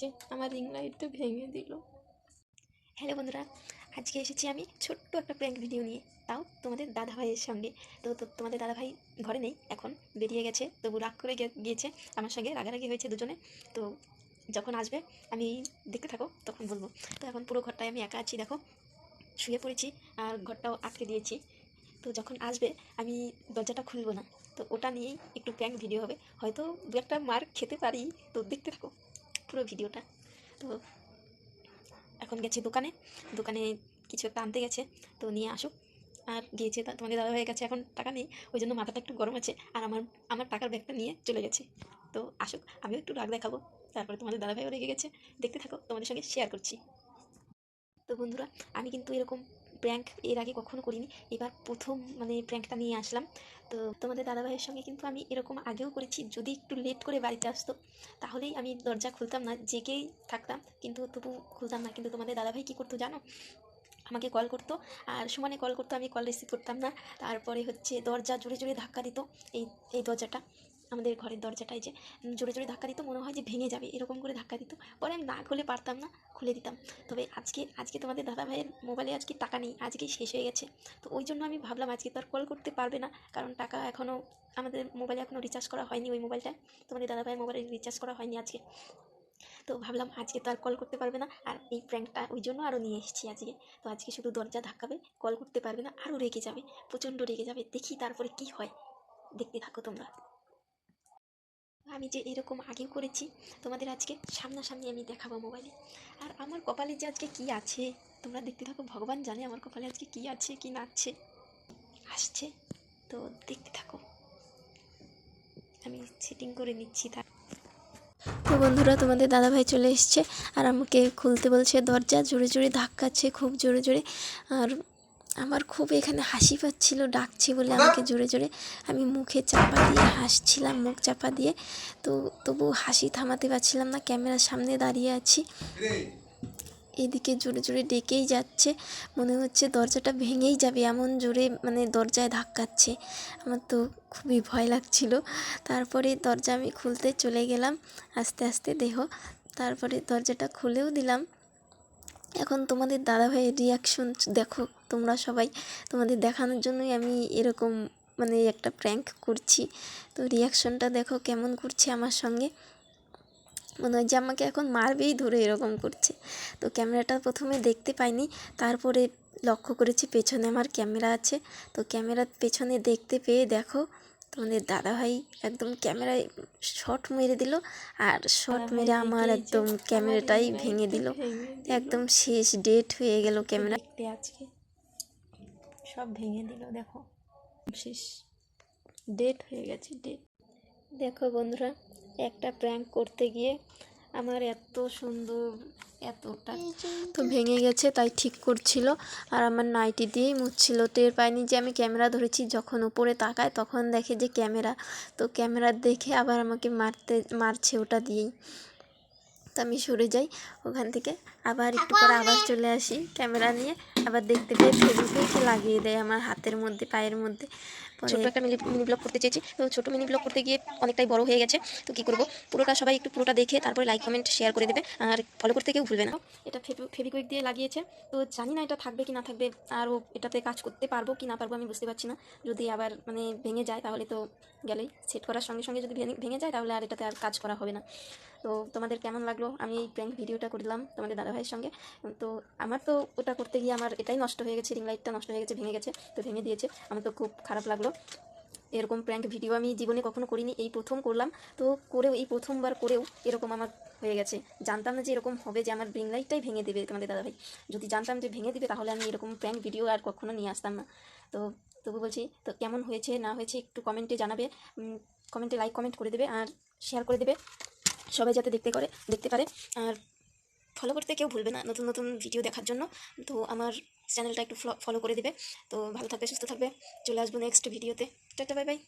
যে আমার রিং লাইটটা ভেঙে দিল। হ্যালো বন্ধুরা, আজকে এসেছি আমি ছোট্ট একটা প্র্যাঙ্ক ভিডিও নিয়ে। তাও তোমাদের দাদা ভাইয়ের সঙ্গে। তো তোমাদের দাদা ভাই ঘরে নেই, এখন বেরিয়ে গেছে। তবু রাগ করে গিয়েছে, আমার সঙ্গে রাগারাগি হয়েছে দুজনে। তো যখন আসবে, আমি দেখতে থাকো, তখন বলব। তো এখন পুরো ঘরটায় আমি একা আছি, দেখো। শুয়ে পড়েছি আর ঘরটাও আটকে দিয়েছি। তো যখন আসবে, আমি দরজাটা খুলবো না। তো ওটা নিয়েই একটু প্র্যাঙ্ক ভিডিও হবে। হয়তো দু একটা মার খেতে পারি। তো দেখতে থাকো। পুরো ভিডিওটা। তো এখন গেছে দোকানে। দোকানে কিছু একটা আনতে গেছে, তো নিয়ে আসুক। আর গিয়েছে তোমাদের দাদা হয়ে গেছে এখন টাকা নেই, ওই জন্য মাথাটা একটু গরম আছে। আর আমার আমার টাকার ব্যাগটা নিয়ে চলে গেছে। তো আসুক, আমিও একটু রাগ দেখাবো। তারপরে তোমাদের দাদা ভাইও রেগে গেছে। দেখতে থাকো, তোমাদের সঙ্গে শেয়ার করছি। তো বন্ধুরা, আমি কিন্তু এরকম প্র্যাঙ্ক এর আগে কখনো করিনি। এবার প্রথম মানে প্র্যাঙ্কটা নিয়ে আসলাম। তো তোমাদের দাদাভাইয়ের সঙ্গে কিন্তু আমি এরকম আগেও করেছি। যদি একটু লেট করে বাড়িতে আসতো, তাহলেই আমি দরজা খুলতাম না, জেগেই থাকতাম। কিন্তু তবু খুলতাম না। কিন্তু তোমাদের দাদাভাই কী করতো জানো? আমাকে কল করতো। আর সমানে কল করতো, আমি কল রিসিভ করতাম না। তারপরে হচ্ছে দরজা জোরে জোরে ধাক্কা দিত, এই এই দরজাটা। আমাদের ঘরের দরজাটাই যে জোরে জোরে ধাক্কা দিত, মনে হয় যে ভেঙে যাবে, এরকম করে ধাক্কা দিত। পরে আমি না খুলে পারতাম না, খুলে দিতাম। তবে আজকে আজকে তোমাদের দাদা ভাইয়ের মোবাইলে আজকে টাকা নেই, আজকেই শেষ হয়ে গেছে। তো ওই জন্য আমি ভাবলাম, আজকে তো আর কল করতে পারবে না, কারণ টাকা এখনও আমাদের মোবাইলে এখনও রিচার্জ করা হয়নি ওই মোবাইলটায় তোমাদের দাদা ভাইয়ের মোবাইলে রিচার্জ করা হয়নি আজকে। তো ভাবলাম, আজকে তো আর কল করতে পারবে না, আর এই প্র্যাঙ্কটা ওই জন্য আরও নিয়ে এসেছি আজকে। তো আজকে শুধু দরজা ধাক্কাবে কল করতে পারবে না আরও রেগে যাবে, প্রচণ্ড রেগে যাবে। দেখি তারপরে কি হয়। দেখতে থাকো তোমরা। আমি যে এরকম আগেও করেছি, তোমাদের আজকে সামনাসামনি আমি দেখাবো মোবাইলে আর আমার কপালে যে আজকে কি আছে, তোমরা দেখতে থাকো, ভগবান জানে আমার কপালে আজকে কি আছে, কি না আছে। আসছে, তো দেখতে থাকো। আমি সেটিং করে নিচ্ছি তার তো বন্ধুরা, তোমাদের দাদাভাই চলে এসছে, আর আমাকে খুলতে বলছে, দরজা জোরে জোরে ধাক্কাচ্ছে, খুব জোরে জোরে। আর আমার খুব এখানে হাসি পাচ্ছিল, ডাকছে বলে আমাকে জোরে জোরে। আমি মুখে চাপা দিয়ে হাসছিলাম, মুখ চাপা দিয়ে। তো তবু হাসি থামাতে পারছিলাম না, ক্যামেরার সামনে দাঁড়িয়ে আছি। এদিকে জোরে জোরে ডেকেই যাচ্ছে, মনে হচ্ছে দরজাটা ভেঙেই যাবে, এমন জোরে মানে দরজায় ধাক্কাচ্ছে। আমার তো খুবই ভয় লাগছিল। তারপরে দরজা আমি খুলতে চলে গেলাম, আস্তে আস্তে দেহ। তারপরে দরজাটা খুলেও দিলাম। এখন তোমাদের দাদাভাইয়ের রিয়াকশন দেখো, তোমরা সবাই তোমাদের দেখানোর জন্যই আমি এরকম মানে একটা প্র্যাঙ্ক করছি। তো রিয়াকশনটা দেখো কেমন করছে আমার সঙ্গে। মনে হয় যে আমাকে এখন মারবেই ধরে এরকম করছে। তো ক্যামেরাটা প্রথমে দেখতে পাইনি, তারপরে লক্ষ্য করেছি পেছনে আমার ক্যামেরা আছে। তো ক্যামেরার পেছনে দেখতে পেয়ে দেখো তোমাদের দাদাভাই একদম ক্যামেরায় শর্ট মেরে দিল আর শর্ট মেরে আমার একদম ক্যামেরাটাই ভেঙে দিল। একদম শেষ ডেট হয়ে গেল ক্যামেরা। আজকে। সব ভেঙে দিল দেখো। শেষ ডেট হয়ে গেছে ডেট দেখো বন্ধুরা একটা প্র্যাঙ্ক করতে গিয়ে আমার এত সুন্দর এতটা তো ভেঙে গেছে তাই ঠিক করছিল। আর আমার নাইটি দিয়েই মুছছিল টের পায়নি যে আমি ক্যামেরা ধরেছি। যখন উপরে তাকায় তখন দেখে যে ক্যামেরা। তো ক্যামেরা দেখে আবার আমাকে মারতে মারছে ওটা দিয়েই। তো আমি সরে যাই ওখান থেকে। আবার একটু পরে আবার চলে আসি ক্যামেরা নিয়ে। আবার দেখতে পেয়ে ফেসবুকে লাগিয়ে দেয় আমার হাতের মধ্যে পায়ের মধ্যে। ছোট একটা মিনি মিনি ব্লগ করতে চেয়েছি। তো ছোটো মিনি ব্লগ করতে গিয়ে অনেকটাই বড় হয়ে গেছে। তো কি করব? পুরোটা সবাই একটু পুরোটা দেখে তারপরে লাইক কমেন্ট শেয়ার করে দেবে। আর ফলো করতে কেউ ভুলবে না। এটা ফেভিকুইক দিয়ে লাগিয়েছে। তো জানি না এটা থাকবে কি না থাকবে। আর ও এটাতে কাজ করতে পারব কি না পারব আমি বুঝতে পারছি না। যদি আবার মানে ভেঙে যায় তাহলে তো গেলেই। সেট করার সঙ্গে সঙ্গে যদি ভেঙে- ভেঙে যায় তাহলে আর এটাতে আর কাজ করা হবে না। তো তোমাদের কেমন লাগল? আমি এই প্র্যাঙ্ক ভিডিওটা করলাম তোমাদের দাদাভাইয়ের সঙ্গে। তো আমার তো ওটা করতে গিয়ে আমার এটাই নষ্ট হয়ে গেছে রিং লাইটটা নষ্ট হয়ে গেছে, ভেঙে গেছে, তো ভেঙে দিয়েছে। আমার তো খুব খারাপ লাগল। এরকম প্র্যাঙ্ক ভিডিও আমি জীবনে কখনো করিনি, এই প্রথম করলাম। তো করেও, এই প্রথমবার করেও এরকম আমার হয়ে গেছে। জানতাম না যে এরকম হবে যে আমার রিং লাইটটাই ভেঙে দেবে তোমাদের দাদাভাই। যদি জানতাম যে ভেঙে দেবে, তাহলে আমি এরকম প্র্যাঙ্ক ভিডিও আর কখনো নিয়ে আসতাম না। তো তবু বলছি, তো কেমন হয়েছে, না হয়েছে একটু কমেন্টে জানাবে। কমেন্টে লাইক কমেন্ট করে দেবে আর শেয়ার করে দেবে। সবাই যাতে দেখতে করে, দেখতে পারে। আর ফলো করতে কেউ ভুলবে না নতুন নতুন ভিডিও দেখার জন্য। তো আমার চ্যানেলটা একটু ফলো করে দেবে। তো ভালো থাকবে, সুস্থ থাকবে। চলে আসব নেক্সট ভিডিওতে টাটা বাই বাই